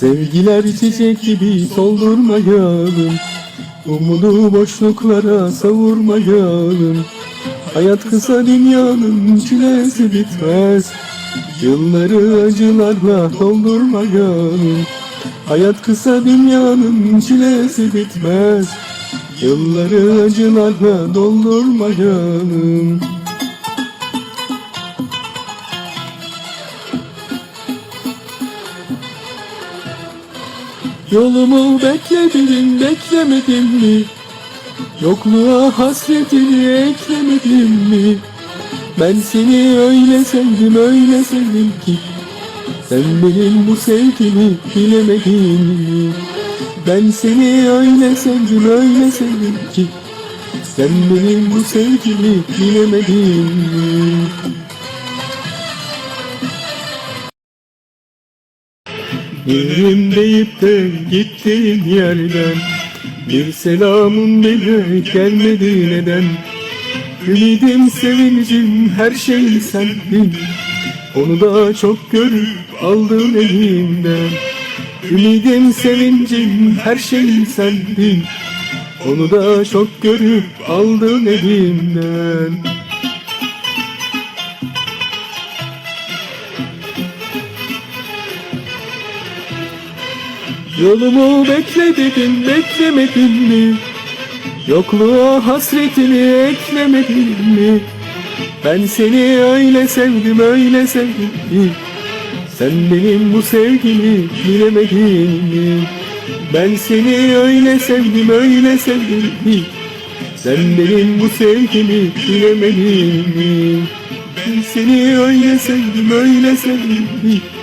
Sevgiler çiçek gibi soldurmayalım. Umudu boşluklara savurmayalım. Hayat kısa dünyanın çilesi bitmez. Yılları acılarla doldurmayalım. Hayat kısa dünyanın çilesi bitmez. Yılları acılarla doldurmayalım Yolumu bekledin beklemedin mi? Yokluğa hasretini eklemedin mi? Ben seni öyle sevdim öyle sevdim ki Sen benim bu sevgimi bilemedin mi? Ben seni öyle sevdim öyle sevdim ki Sen benim bu sevgimi bilemedin mi? Yerim deyip de gittiğin yerden Bir selamın bile gelmedi neden? Ümidim sevincim her şey sendin. Onu da çok görüp aldın elimden Ümidim sevincim her şey sendin. Onu da çok görüp aldın elimden Yolumu bekle dedim beklemedin mi? Yokluğa hasretini eklemedin mi? Ben seni öyle sevdim öyle sevdim ki Sen benim bu sevgimi bilemedin mi? Ben seni öyle sevdim öyle sevdim ki Sen benim bu sevgimi bilemedin mi? Ben seni öyle sevdim öyle sevdim ki